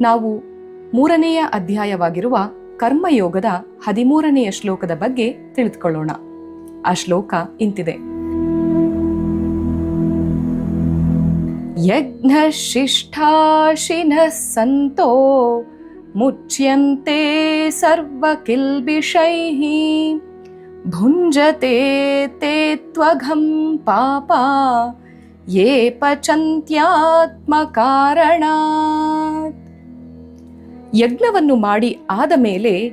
ನಾವು ಮೂರನೆಯ ಅಧ್ಯಾಯವಾಗಿರುವ ಕರ್ಮಯೋಗದ ಹದಿಮೂರನೆಯ ಶ್ಲೋಕದ ಬಗ್ಗೆ ತಿಳಿದುಕೊಳ್ಳೋಣ. ಆ ಶ್ಲೋಕ ಇಂತಿದೆ. ಯಜ್ಞಶಿಷ್ಟಾಶಿನಃ ಸಂತೋ ಮುಚ್ಯಂತೆ ಸರ್ವಕಿಲ್ಬಿಷೈಃ ಭುಂಜತೆ ತೇ ತ್ವಘಂ ಪಾಪ ಯೇ ಪಚಂತ್ಯಾತ್ಮಕಾರಣಾತ್. ಯಜ್ಞವನ್ನು ಮಾಡಿ ಆದ ಮೇಲೆ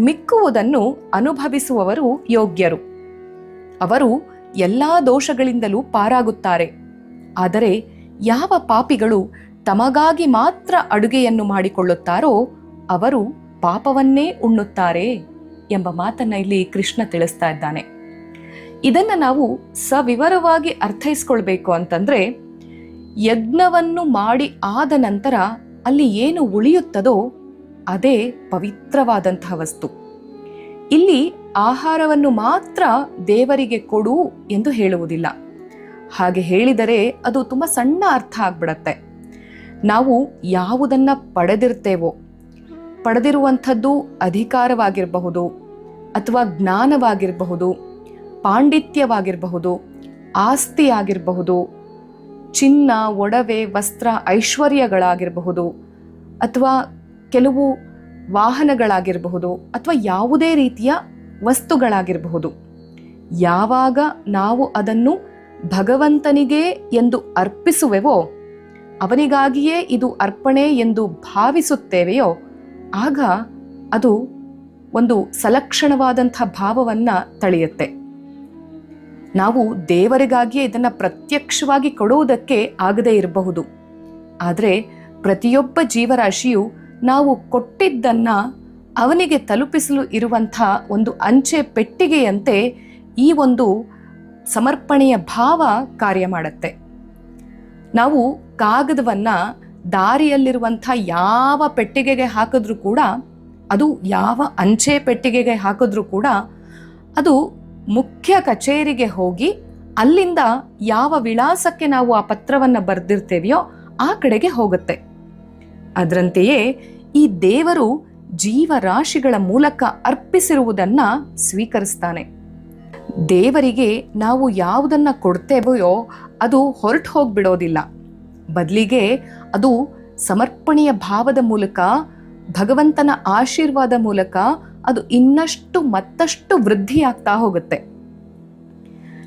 ಮಿಕ್ಕುವುದನ್ನು ಅನುಭವಿಸುವವರು ಯೋಗ್ಯರು. ಅವರು ಎಲ್ಲಾ ದೋಷಗಳಿಂದಲೂ ಪಾರಾಗುತ್ತಾರೆ. ಆದರೆ ಯಾವ ಪಾಪಿಗಳು ತಮಗಾಗಿ ಮಾತ್ರ ಅಡುಗೆಯನ್ನು ಮಾಡಿಕೊಳ್ಳುತ್ತಾರೋ ಅವರು ಪಾಪವನ್ನೇ ಉಣ್ಣುತ್ತಾರೆ ಎಂಬ ಮಾತನ್ನ ಇಲ್ಲಿ ಕೃಷ್ಣ ತಿಳಿಸ್ತಾ ಇದ್ದಾನೆ. ಇದನ್ನು ನಾವು ಸವಿವರವಾಗಿ ಅರ್ಥೈಸ್ಕೊಳ್ಬೇಕು ಅಂತಂದ್ರೆ ಯಜ್ಞವನ್ನು ಮಾಡಿ ಆದ ನಂತರ ಅಲ್ಲಿ ಏನು ಉಳಿಯುತ್ತದೋ ಅದೇ ಪವಿತ್ರವಾದಂತಹ ವಸ್ತು. ಇಲ್ಲಿ ಆಹಾರವನ್ನು ಮಾತ್ರ ದೇವರಿಗೆ ಕೊಡು ಎಂದು ಹೇಳುವುದಿಲ್ಲ. ಹಾಗೆ ಹೇಳಿದರೆ ಅದು ತುಂಬ ಸಣ್ಣ ಅರ್ಥ ಆಗ್ಬಿಡತ್ತೆ. ನಾವು ಯಾವುದನ್ನ ಪಡೆದಿರ್ತೇವೋ, ಪಡೆದಿರುವಂಥದ್ದು ಅಧಿಕಾರವಾಗಿರಬಹುದು ಅಥವಾ ಜ್ಞಾನವಾಗಿರಬಹುದು, ಪಾಂಡಿತ್ಯವಾಗಿರಬಹುದು ಆಸ್ತಿ ಆಗಿರಬಹುದು ಚಿನ್ನ, ಒಡವೆ, ವಸ್ತ್ರ, ಐಶ್ವರ್ಯಗಳಾಗಿರಬಹುದು ಅಥವಾ ಕೆಲವು ವಾಹನಗಳಾಗಿರಬಹುದು ಅಥವಾ ಯಾವುದೇ ರೀತಿಯ ವಸ್ತುಗಳಾಗಿರಬಹುದು. ಯಾವಾಗ ನಾವು ಅದನ್ನು ಭಗವಂತನಿಗೆ ಎಂದು ಅರ್ಪಿಸುವೆವೋ, ಅವನಿಗಾಗಿಯೇ ಇದು ಅರ್ಪಣೆ ಎಂದು ಭಾವಿಸುತ್ತೇವೆಯೋ, ಆಗ ಅದು ಒಂದು ಸಲಕ್ಷಣವಾದಂಥ ಭಾವವನ್ನ ತಳೆಯುತ್ತೆ. ನಾವು ದೇವರಿಗಾಗಿಯೇ ಇದನ್ನು ಪ್ರತ್ಯಕ್ಷವಾಗಿ ಕೊಡುವುದಕ್ಕೆ ಆಗದೇ ಇರಬಹುದು. ಆದರೆ ಪ್ರತಿಯೊಬ್ಬ ಜೀವರಾಶಿಯು ನಾವು ಕೊಟ್ಟಿದ್ದನ್ನ ಅವನಿಗೆ ತಲುಪಿಸಲು ಇರುವಂಥ ಒಂದು ಅಂಚೆ ಪೆಟ್ಟಿಗೆಯಂತೆ ಈ ಒಂದು ಸಮರ್ಪಣೆಯ ಭಾವ ಕಾರ್ಯ ಮಾಡುತ್ತೆ. ನಾವು ಕಾಗದವನ್ನ ದಾರಿಯಲ್ಲಿರುವಂಥ ಯಾವ ಪೆಟ್ಟಿಗೆಗೆ ಹಾಕಿದ್ರೂ ಕೂಡ, ಅದು ಯಾವ ಅಂಚೆ ಪೆಟ್ಟಿಗೆಗೆ ಹಾಕಿದ್ರೂ ಕೂಡ, ಅದು ಮುಖ್ಯ ಕಚೇರಿಗೆ ಹೋಗಿ ಅಲ್ಲಿಂದ ಯಾವ ವಿಳಾಸಕ್ಕೆ ನಾವು ಆ ಪತ್ರವನ್ನ ಬರೆದಿರ್ತೇವೆಯೋ ಆ ಕಡೆಗೆ ಹೋಗುತ್ತೆ. ಅದರಂತೆಯೇ ಈ ದೇವರು ಜೀವರಾಶಿಗಳ ಮೂಲಕ ಅರ್ಪಿಸಿರುವುದನ್ನ ಸ್ವೀಕರಿಸ್ತಾನೆ. ದೇವರಿಗೆ ನಾವು ಯಾವುದನ್ನ ಕೊಡ್ತೇವೆಯೋ ಅದು ಹೊರಟು ಹೋಗ್ಬಿಡೋದಿಲ್ಲ. ಬದಲಿಗೆ ಅದು ಸಮರ್ಪಣೆಯ ಭಾವದ ಮೂಲಕ, ಭಗವಂತನ ಆಶೀರ್ವಾದ ಮೂಲಕ ಅದು ಇನ್ನಷ್ಟು ಮತ್ತಷ್ಟು ವೃದ್ಧಿಯಾಗ್ತಾ ಹೋಗುತ್ತೆ.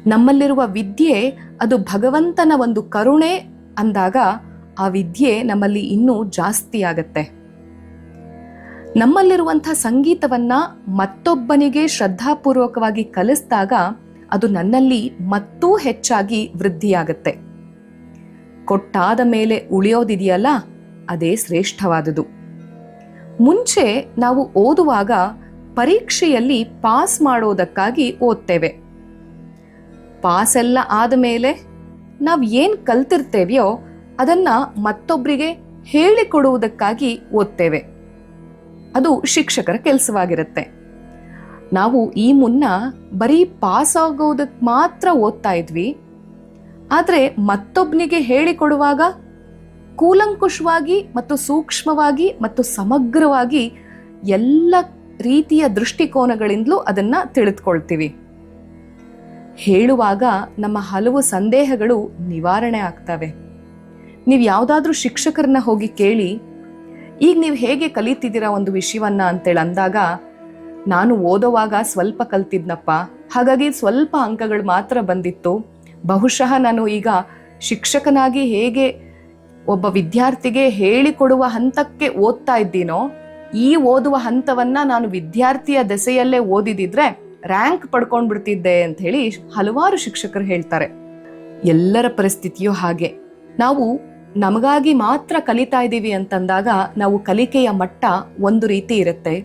ನಮ್ಮಲ್ಲಿರುವ ವಿದ್ಯೆ ಅದು ಭಗವಂತನ ಒಂದು ಕರುಣೆ ಅಂದಾಗ ಆ ವಿದ್ಯೆ ನಮ್ಮಲ್ಲಿ ಇನ್ನೂ ಜಾಸ್ತಿ ಆಗತ್ತೆ. ನಮ್ಮಲ್ಲಿರುವಂಥ ಸಂಗೀತವನ್ನ ಮತ್ತೊಬ್ಬನಿಗೆ ಶ್ರದ್ಧಾಪೂರ್ವಕವಾಗಿ ಕಲಿಸಿದಾಗ ಅದು ನನ್ನಲ್ಲಿ ಮತ್ತೂ ಹೆಚ್ಚಾಗಿ ವೃದ್ಧಿಯಾಗತ್ತೆ. ಕೊಟ್ಟಾದ ಮೇಲೆ ಉಳಿಯೋದಿದೆಯಲ್ಲ, ಅದೇ ಶ್ರೇಷ್ಠವಾದುದು. ಮುಂಚೆ ನಾವು ಓದುವಾಗ ಪರೀಕ್ಷೆಯಲ್ಲಿ ಪಾಸ್ ಮಾಡೋದಕ್ಕಾಗಿ ಓದ್ತೇವೆ. ಪಾಸ್ ಎಲ್ಲ ಆದ ಮೇಲೆ ನಾವು ಏನು ಕಲ್ತಿರ್ತೇವೆಯೋ ಅದನ್ನ ಮತ್ತೊಬ್ಬರಿಗೆ ಹೇಳಿಕೊಡುವುದಕ್ಕಾಗಿ ಓದ್ತೇವೆ. ಅದು ಶಿಕ್ಷಕರ ಕೆಲಸವಾಗಿರುತ್ತೆ. ನಾವು ಈ ಮುನ್ನ ಬರೀ ಪಾಸ್ ಆಗೋದಕ್ಕೆ ಮಾತ್ರ ಓದ್ತಾ ಇದ್ವಿ. ಆದರೆ ಮತ್ತೊಬ್ಬನಿಗೆ ಹೇಳಿಕೊಡುವಾಗ ಕೂಲಂಕುಷವಾಗಿ ಮತ್ತು ಸೂಕ್ಷ್ಮವಾಗಿ ಮತ್ತು ಸಮಗ್ರವಾಗಿ ಎಲ್ಲ ರೀತಿಯ ದೃಷ್ಟಿಕೋನಗಳಿಂದಲೂ ಅದನ್ನು ತಿಳಿದುಕೊಳ್ತೀವಿ. ಹೇಳುವಾಗ ನಮ್ಮ ಹಲವು ಸಂದೇಹಗಳು ನಿವಾರಣೆ ಆಗ್ತವೆ. ನೀವು ಯಾವುದಾದ್ರೂ ಶಿಕ್ಷಕರನ್ನ ಹೋಗಿ ಕೇಳಿ, ಈಗ ನೀವು ಹೇಗೆ ಕಲಿತಿದ್ದೀರಾ ಒಂದು ವಿಷಯವನ್ನ? ಅಂತೇಳಿ ಅಂದಾಗ, ನಾನು ಓದೋವಾಗ ಸ್ವಲ್ಪ ಕಲ್ತಿದ್ನಪ್ಪ. ಹಾಗಾಗಿ ಸ್ವಲ್ಪ ಅಂಕಗಳು ಮಾತ್ರ ಬಂದಿತ್ತು. ಬಹುಶಃ ನಾನು ಈಗ ಶಿಕ್ಷಕನಾಗಿ ಹೇಗೆ ಒಬ್ಬ ವಿದ್ಯಾರ್ಥಿಗೆ ಹೇಳಿಕೊಡುವ ಹಂತಕ್ಕೆ ಓದ್ತಾ ಇದ್ದೀನೋ, ಈ ಓದುವ ಹಂತವನ್ನ ನಾನು ವಿದ್ಯಾರ್ಥಿಯ ದೆಸೆಯಲ್ಲೇ ಓದಿದಿದ್ರೆ ರ್ಯಾಂಕ್ ಪಡ್ಕೊಂಡ್ ಬಿಡ್ತಿದ್ದೆ ಅಂತ ಹೇಳಿ ಹಲವಾರು ಶಿಕ್ಷಕರು ಹೇಳ್ತಾರೆ. ಎಲ್ಲರ ಪರಿಸ್ಥಿತಿಯೂ ಹಾಗೆ. ನಾವು ನಮಗಾಗಿ ಮಾತ್ರ ಕಲಿತಾ ಇದ್ದೀವಿ ಅಂತಂದಾಗ ನಾವು ಕಲಿಕೆಯ ಮಟ್ಟ ಒಂದು ರೀತಿ ಇರುತ್ತೆ.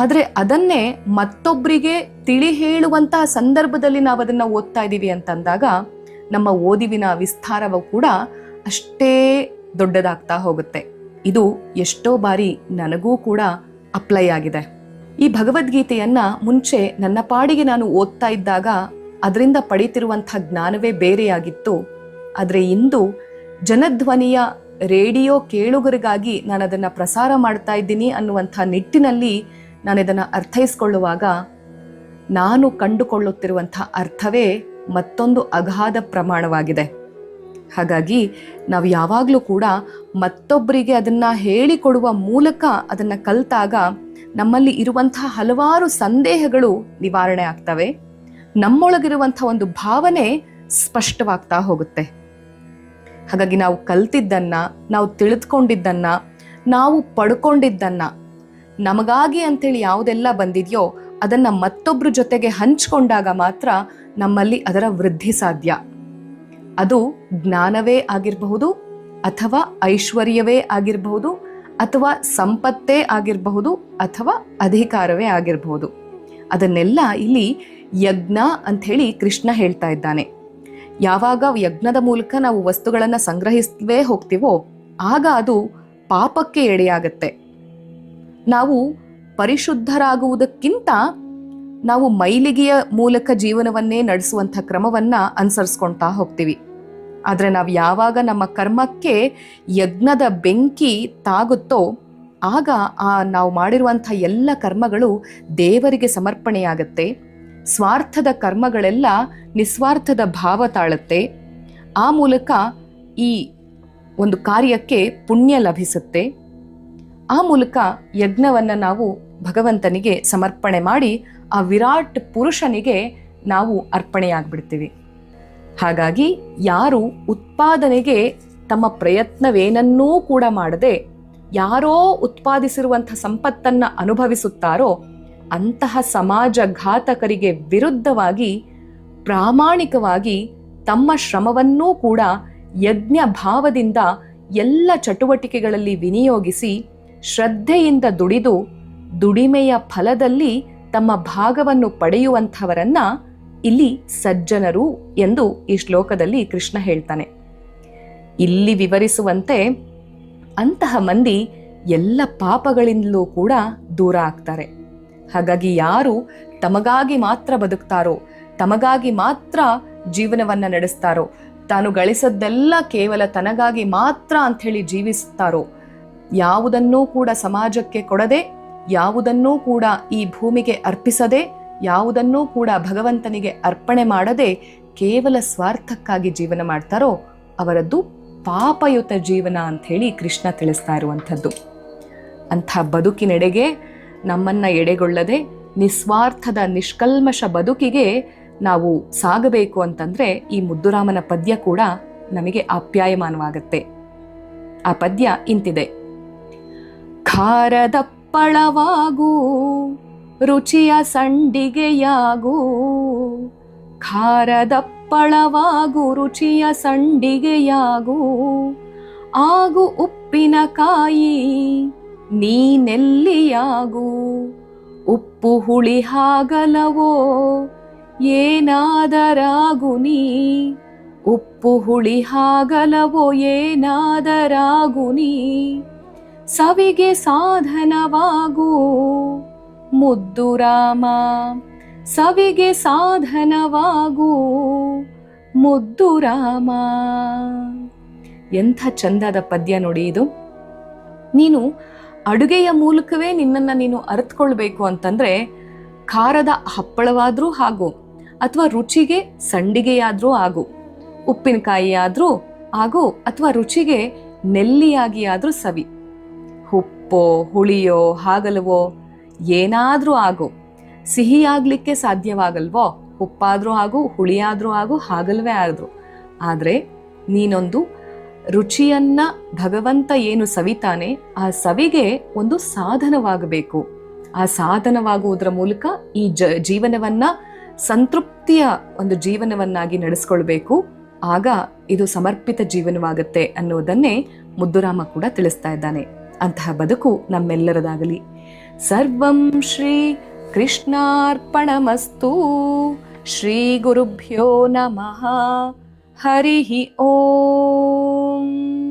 ಆದರೆ ಅದನ್ನೇ ಮತ್ತೊಬ್ಬರಿಗೆ ತಿಳಿ ಹೇಳುವಂತಹ ಸಂದರ್ಭದಲ್ಲಿ ನಾವು ಅದನ್ನ ಓದ್ತಾ ಇದ್ದೀವಿ ಅಂತಂದಾಗ ನಮ್ಮ ಓದಿವಿನ ವಿಸ್ತಾರವು ಕೂಡ ಅಷ್ಟೇ ದೊಡ್ಡದಾಗ್ತಾ ಹೋಗುತ್ತೆ. ಇದು ಎಷ್ಟೋ ಬಾರಿ ನನಗೂ ಕೂಡ ಅಪ್ಲೈ ಆಗಿದೆ. ಈ ಭಗವದ್ಗೀತೆಯನ್ನು ಮುಂಚೆ ನನ್ನ ಪಾಡಿಗೆ ನಾನು ಓದ್ತಾ ಇದ್ದಾಗ ಅದರಿಂದ ಪಡೀತಿರುವಂಥ ಜ್ಞಾನವೇ ಬೇರೆಯಾಗಿತ್ತು. ಆದರೆ ಇಂದು ಜನಧ್ವನಿಯ ರೇಡಿಯೋ ಕೇಳುಗರಿಗಾಗಿ ನಾನು ಅದನ್ನು ಪ್ರಸಾರ ಮಾಡ್ತಾ ಇದ್ದೀನಿ ಅನ್ನುವಂಥ ನಿಟ್ಟಿನಲ್ಲಿ ನಾನು ಇದನ್ನು ಅರ್ಥೈಸ್ಕೊಳ್ಳುವಾಗ ನಾನು ಕಂಡುಕೊಳ್ಳುತ್ತಿರುವಂಥ ಅರ್ಥವೇ ಮತ್ತೊಂದು ಅಗಾಧ ಪ್ರಮಾಣವಾಗಿದೆ. ಹಾಗಾಗಿ ನಾವು ಯಾವಾಗಲೂ ಕೂಡ ಮತ್ತೊಬ್ಬರಿಗೆ ಅದನ್ನ ಹೇಳಿಕೊಡುವ ಮೂಲಕ ಅದನ್ನ ಕಲ್ತಾಗ ನಮ್ಮಲ್ಲಿ ಇರುವಂತಹ ಹಲವಾರು ಸಂದೇಹಗಳು ನಿವಾರಣೆ ಆಗ್ತವೆ. ನಮ್ಮೊಳಗಿರುವಂಥ ಒಂದು ಭಾವನೆ ಸ್ಪಷ್ಟವಾಗ್ತಾ ಹೋಗುತ್ತೆ. ಹಾಗಾಗಿ ನಾವು ಕಲ್ತಿದ್ದನ್ನ, ನಾವು ತಿಳಿದುಕೊಂಡಿದ್ದನ್ನ, ನಾವು ಪಡ್ಕೊಂಡಿದ್ದನ್ನ, ನಮಗಾಗಿ ಅಂತೇಳಿ ಯಾವುದೆಲ್ಲ ಬಂದಿದೆಯೋ ಅದನ್ನ ಮತ್ತೊಬ್ಬರ ಜೊತೆಗೆ ಹಂಚ್ಕೊಂಡಾಗ ಮಾತ್ರ ನಮ್ಮಲ್ಲಿ ಅದರ ವೃದ್ಧಿ ಸಾಧ್ಯ. ಅದು ಜ್ಞಾನವೇ ಆಗಿರಬಹುದು ಅಥವಾ ಐಶ್ವರ್ಯವೇ ಆಗಿರಬಹುದು ಅಥವಾ ಸಂಪತ್ತೇ ಆಗಿರಬಹುದು ಅಥವಾ ಅಧಿಕಾರವೇ ಆಗಿರಬಹುದು. ಅದನ್ನೆಲ್ಲ ಇಲ್ಲಿ ಯಜ್ಞ ಅಂಥೇಳಿ ಕೃಷ್ಣ ಹೇಳ್ತಾ ಇದ್ದಾನೆ. ಯಾವಾಗ ಯಜ್ಞದ ಮೂಲಕ ನಾವು ವಸ್ತುಗಳನ್ನು ಸಂಗ್ರಹಿಸ್ವೇ ಹೋಗ್ತೀವೋ, ಆಗ ಅದು ಪಾಪಕ್ಕೆ ಎಡೆಯಾಗತ್ತೆ. ನಾವು ಪರಿಶುದ್ಧರಾಗುವುದಕ್ಕಿಂತ ನಾವು ಮೈಲಿಗೆಯ ಮೂಲಕ ಜೀವನವನ್ನೇ ನಡೆಸುವಂಥ ಕ್ರಮವನ್ನ ಅನುಸರಿಸ್ಕೊಳ್ತಾ ಹೋಗ್ತೀವಿ. ಆದರೆ ನಾವು ಯಾವಾಗ ನಮ್ಮ ಕರ್ಮಕ್ಕೆ ಯಜ್ಞದ ಬೆಂಕಿ ತಾಗುತ್ತೋ, ಆಗ ಆ ನಾವು ಮಾಡಿರುವಂಥ ಎಲ್ಲ ಕರ್ಮಗಳು ದೇವರಿಗೆ ಸಮರ್ಪಣೆಯಾಗತ್ತೆ. ಸ್ವಾರ್ಥದ ಕರ್ಮಗಳೆಲ್ಲ ನಿಸ್ವಾರ್ಥದ ಭಾವ ತಾಳುತ್ತೆ. ಆ ಮೂಲಕ ಈ ಒಂದು ಕಾರ್ಯಕ್ಕೆ ಪುಣ್ಯ ಲಭಿಸುತ್ತೆ. ಆ ಮೂಲಕ ಯಜ್ಞವನ್ನು ನಾವು ಭಗವಂತನಿಗೆ ಸಮರ್ಪಣೆ ಮಾಡಿ ಆ ವಿರಾಟ್ ಪುರುಷನಿಗೆ ನಾವು ಅರ್ಪಣೆಯಾಗ್ಬಿಡ್ತೀವಿ. ಹಾಗಾಗಿ ಯಾರು ಉತ್ಪಾದನೆಗೆ ತಮ್ಮ ಪ್ರಯತ್ನವೇನನ್ನೂ ಕೂಡ ಮಾಡದೆ ಯಾರೋ ಉತ್ಪಾದಿಸಿರುವಂಥ ಸಂಪತ್ತನ್ನು ಅನುಭವಿಸುತ್ತಾರೋ ಅಂತಹ ಸಮಾಜ ಘಾತಕರಿಗೆ ವಿರುದ್ಧವಾಗಿ, ಪ್ರಾಮಾಣಿಕವಾಗಿ ತಮ್ಮ ಶ್ರಮವನ್ನೂ ಕೂಡ ಯಜ್ಞ ಭಾವದಿಂದ ಎಲ್ಲ ಚಟುವಟಿಕೆಗಳಲ್ಲಿ ವಿನಿಯೋಗಿಸಿ, ಶ್ರದ್ಧೆಯಿಂದ ದುಡಿದು, ದುಡಿಮೆಯ ಫಲದಲ್ಲಿ ತಮ್ಮ ಭಾಗವನ್ನು ಪಡೆಯುವಂಥವರನ್ನ ಇಲ್ಲಿ ಸಜ್ಜನರು ಎಂದು ಈ ಶ್ಲೋಕದಲ್ಲಿ ಕೃಷ್ಣ ಹೇಳ್ತಾನೆ. ಇಲ್ಲಿ ವಿವರಿಸುವಂತೆ ಅಂತಹ ಮಂದಿ ಎಲ್ಲ ಪಾಪಗಳಿಂದಲೂ ಕೂಡ ದೂರ ಆಗ್ತಾರೆ. ಹಾಗಾಗಿ ಯಾರು ತಮಗಾಗಿ ಮಾತ್ರ ಬದುಕ್ತಾರೋ, ತಮಗಾಗಿ ಮಾತ್ರ ಜೀವನವನ್ನ ನಡೆಸ್ತಾರೋ, ತಾನು ಗಳಿಸದ್ದೆಲ್ಲ ಕೇವಲ ತನಗಾಗಿ ಮಾತ್ರ ಅಂಥೇಳಿ ಜೀವಿಸುತ್ತಾರೋ ಯಾವುದನ್ನೂ ಕೂಡ ಸಮಾಜಕ್ಕೆ ಕೊಡದೆ, ಯಾವುದನ್ನೂ ಕೂಡ ಈ ಭೂಮಿಗೆ ಅರ್ಪಿಸದೆ, ಯಾವುದನ್ನೂ ಕೂಡ ಭಗವಂತನಿಗೆ ಅರ್ಪಣೆ ಮಾಡದೆ ಕೇವಲ ಸ್ವಾರ್ಥಕ್ಕಾಗಿ ಜೀವನ ಮಾಡ್ತಾರೋ, ಅವರದ್ದು ಪಾಪಯುತ ಜೀವನ ಅಂತ ಹೇಳಿ ಕೃಷ್ಣ ತಿಳಿಸ್ತಾ ಇರುವಂಥದ್ದು. ಅಂಥ ಬದುಕಿನೆಡೆಗೆ ನಮ್ಮನ್ನ ಎಡೆಗೊಳ್ಳದೆ ನಿಸ್ವಾರ್ಥದ ನಿಷ್ಕಲ್ಮಶ ಬದುಕಿಗೆ ನಾವು ಸಾಗಬೇಕು ಅಂತಂದ್ರೆ ಈ ಮುದ್ದುರಾಮನ ಪದ್ಯ ಕೂಡ ನಮಗೆ ಆಪ್ಯಾಯಮಾನವಾಗತ್ತೆ. ಆ ಪದ್ಯ ಇಂತಿದೆ. ಖಾರದಪ್ಪಳವಾಗೂ ರುಚಿಯ ಸಂಡಿಗೆಯಾಗೂ ಖಾರದಪ್ಪಳವಾಗು ರುಚಿಯ ಸಂಡಿಗೆಯಾಗೂ, ಆಗು ಉಪ್ಪಿನಕಾಯಿ ನೀನೆಲ್ಲಿಯಾಗು? ಉಪ್ಪು ಹುಳಿ ಹಾಗಲವೋ? ಏನಾದರಾಗು ನೀ? ಉಪ್ಪು ಹುಳಿ ಹಾಗಲವೋ? ಏನಾದರಾಗು ನೀ? ಸವಿಗೆ ಸಾಧನವಾಗು? ಮುದ್ದು ರಾಮ, ಸವಿಗೆ ಸಾಧನವಾಗು? ಮುದ್ದು ರಾಮ. ಎಂಥ ಚಂದದ ಪದ್ಯ ನೋಡಿ ಇದು. ನೀನು ಅಡುಗೆಯ ಮೂಲಕವೇ ನಿನ್ನನ್ನು ನೀನು ಅರಿತುಕೊಳ್ಬೇಕು ಅಂತಂದರೆ ಖಾರದ ಹಪ್ಪಳವಾದರೂ ಹಾಗು ಅಥವಾ ರುಚಿಗೆ ಸಂಡಿಗೆಯಾದರೂ ಆಗು ಉಪ್ಪಿನಕಾಯಿ ಆದರೂ ಹಾಗು ಅಥವಾ ರುಚಿಗೆ ನೆಲ್ಲಿಯಾಗಿ ಆದರೂ ಸವಿ. ಉಪ್ ಉಪ್ಪೋ, ಹುಳಿಯೋ, ಹಾಗಲವೋ, ಏನಾದರೂ ಆಗು. ಸಿಹಿಯಾಗಲಿಕ್ಕೆ ಸಾಧ್ಯವಾಗಲ್ವೋ? ಉಪ್ಪಾದರೂ ಹಾಗೂ ಹುಳಿಯಾದರೂ ಆಗು, ಹಾಗಲ್ವೇ ಆದರೂ. ಆದರೆ ನೀನೊಂದು ರುಚಿಯನ್ನ ಭಗವಂತ ಏನು ಸವಿತಾನೆ ಆ ಸವಿಗೆ ಒಂದು ಸಾಧನವಾಗಬೇಕು. ಆ ಸಾಧನವಾಗುವುದರ ಮೂಲಕ ಈ ಜ ಜೀವನವನ್ನ ಸಂತೃಪ್ತಿಯ ಒಂದು ಜೀವನವನ್ನಾಗಿ ನಡೆಸ್ಕೊಳ್ಬೇಕು. ಆಗ ಇದು ಸಮರ್ಪಿತ ಜೀವನವಾಗುತ್ತೆ ಅನ್ನೋದನ್ನೇ ಮುದ್ದುರಾಮ ಕೂಡ ತಿಳಿಸ್ತಾ ಇದ್ದಾನೆ. ಅಂತಹ ಬದುಕು ನಮ್ಮೆಲ್ಲರದಾಗಲಿ. ಸರ್ವಂ ಶ್ರೀ ಕೃಷ್ಣಾರ್ಪಣಮಸ್ತು. ಶ್ರೀ ಗುರುಭ್ಯೋ ನಮಃ. ಹರಿ ಓಂ. không